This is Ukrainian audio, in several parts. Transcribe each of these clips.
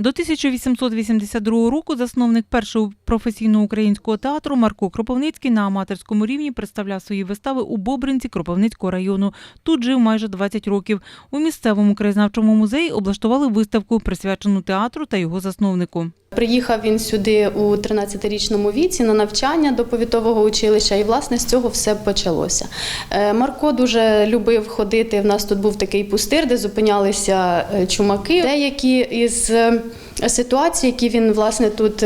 До 1882 року засновник першого професійного українського театру Марко Кропивницький на аматорському рівні представляв свої вистави у Бобринці Кропивницького району. Тут жив майже 20 років. У місцевому краєзнавчому музеї облаштували виставку, присвячену театру та його засновнику. Приїхав він сюди у 13-річному віці на навчання до повітового училища, і власне з цього все почалося. Е, Марко дуже любив ходити. В нас тут був такий пустир, де зупинялися е, чумаки. Деякі із е, ситуацій, які він власне тут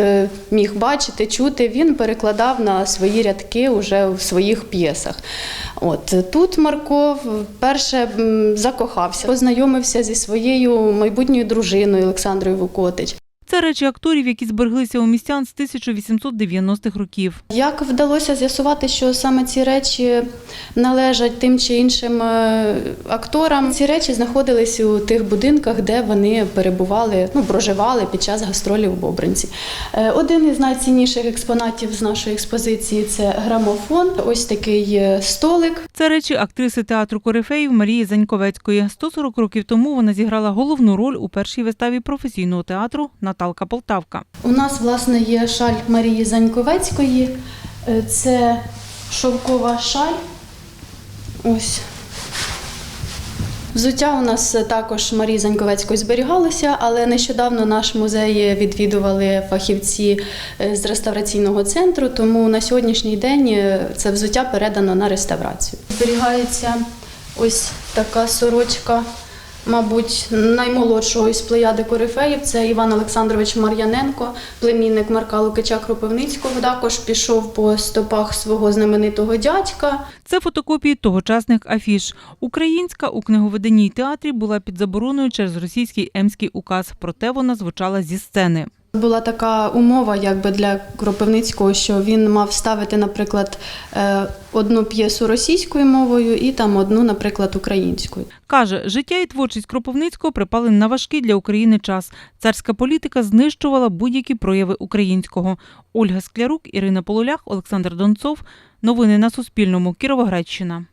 міг бачити, чути, він перекладав на свої рядки уже в своїх п'єсах. От тут Марко вперше закохався, познайомився зі своєю майбутньою дружиною Олександрою Вукотич. Це речі акторів, які збереглися у містян з 1890-х років. Як вдалося з'ясувати, що саме ці речі належать тим чи іншим е, акторам? Ці речі знаходились у тих будинках, де вони перебували, ну проживали під час гастролів у Бобринці. Е, Один із найцінніших експонатів з нашої експозиції це грамофон. Ось такий е, столик. Це речі актриси театру Корифеїв Марії Заньковецької. 140 років тому вона зіграла головну роль у першій виставі професійного театру Наталка Полтавка. У нас власне є шаль Марії Заньковецької. Е, Це шовкова шаль. Ось. Взуття у нас також Марії Заньковецької зберігалося, але нещодавно наш музей відвідували фахівці е, з реставраційного центру, тому на сьогоднішній день е, це взуття передано на реставрацію. Зберігається ось така сорочка мабуть, наймолодшого із плеяди корифеїв це Іван Олександрович Мар'яненко, племінник Марка Лукича Кропивницького. Також пішов по стопах свого знаменитого дядька. Це фотокопії тогочасних афіш. Українська у книговеденній театрі була під забороною через російський емський указ, проте вона звучала зі сцени. Була така умова, якби для Кропивницького, що він мав ставити, наприклад, е, одну п'єсу російською мовою і там одну, наприклад, українською. Каже, життя і творчість Кропивницького припали на важкий для України час. Царська політика знищувала будь-які прояви українського. Ольга Склярук, Ірина Полулях, Олександр Донцов. Новини на Суспільному. Кіровоградщина.